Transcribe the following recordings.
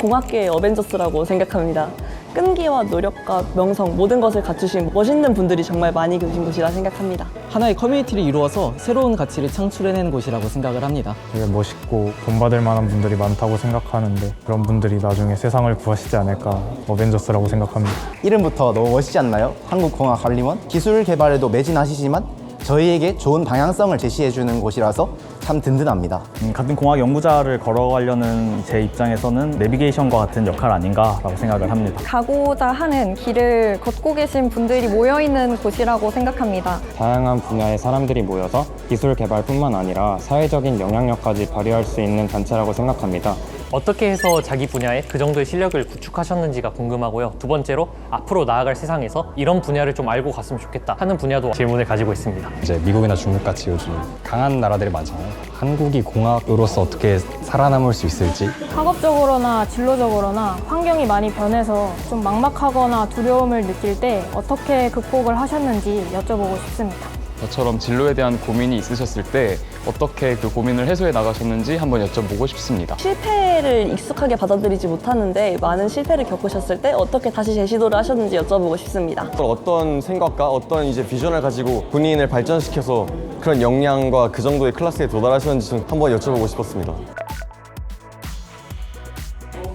공학계의 어벤져스라고 생각합니다. 끈기와 노력과 명성 모든 것을 갖추신 멋있는 분들이 정말 많이 계신 곳이라 생각합니다. 하나의 커뮤니티를 이루어서 새로운 가치를 창출해내는 곳이라고 생각을 합니다. 되게 멋있고 본받을 만한 분들이 많다고 생각하는데 그런 분들이 나중에 세상을 구하시지 않을까 어벤져스라고 생각합니다. 이름부터 너무 멋있지 않나요? 한국공학 관리원 기술 개발에도 매진하시지만 저희에게 좋은 방향성을 제시해주는 곳이라서 참 든든합니다. 음, 같은 공학 연구자를 걸어가려는 제 입장에서는 내비게이션과 같은 역할 아닌가라고 생각을 합니다. 가고자 하는 길을 걷고 계신 분들이 모여 있는 곳이라고 생각합니다. 다양한 분야의 사람들이 모여서 기술 개발뿐만 아니라 사회적인 영향력까지 발휘할 수 있는 단체라고 생각합니다. 어떻게 해서 자기 분야에 그 정도의 실력을 구축하셨는지가 궁금하고요. 두 번째로 앞으로 나아갈 세상에서 이런 분야를 좀 알고 갔으면 좋겠다 하는 분야도 질문을 가지고 있습니다. 이제 미국이나 중국 같이 요즘 강한 나라들이 많잖아요. 한국이 공학으로서 어떻게 살아남을 수 있을지 학업적으로나 진로적으로나 환경이 많이 변해서 좀 막막하거나 두려움을 느낄 때 어떻게 극복을 하셨는지 여쭤보고 싶습니다. 저처럼 진로에 대한 고민이 있으셨을 때 어떻게 그 고민을 해소해 나가셨는지 한번 여쭤보고 싶습니다. 실패를 익숙하게 받아들이지 못하는데 많은 실패를 겪으셨을 때 어떻게 다시 재시도를 하셨는지 여쭤보고 싶습니다. 어떤 생각과 어떤 이제 비전을 가지고 군인을 발전시켜서 그런 역량과 그 정도의 클래스에 도달하셨는지 좀 한번 여쭤보고 싶었습니다.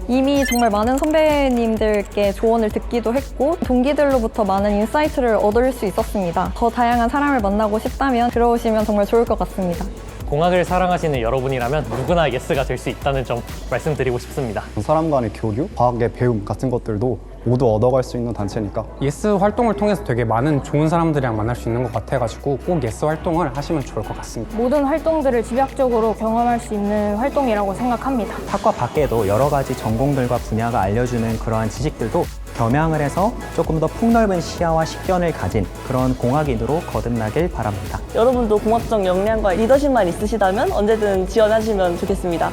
이미 정말 많은 선배님들께 조언을 듣기도 했고 동기들로부터 많은 인사이트를 얻을 수 있었습니다. 더 다양한 사람을 만나고 싶다면 들어오시면 정말 좋을 것 같습니다. 공학을 사랑하시는 여러분이라면 누구나 예스가 될 수 있다는 점 말씀드리고 싶습니다. 사람 간의 교류, 과학의 배움 같은 것들도 모두 얻어갈 수 있는 단체니까 예스 활동을 통해서 되게 많은 좋은 사람들이랑 만날 수 있는 것 같아가지고 꼭 예스 활동을 하시면 좋을 것 같습니다. 모든 활동들을 집약적으로 경험할 수 있는 활동이라고 생각합니다. 학과 밖에도 여러 가지 전공들과 분야가 알려주는 그러한 지식들도 겸양을 해서 조금 더 폭넓은 시야와 식견을 가진 그런 공학인으로 거듭나길 바랍니다. 여러분도 공학적 역량과 리더십만 있으시다면 언제든 지원하시면 좋겠습니다.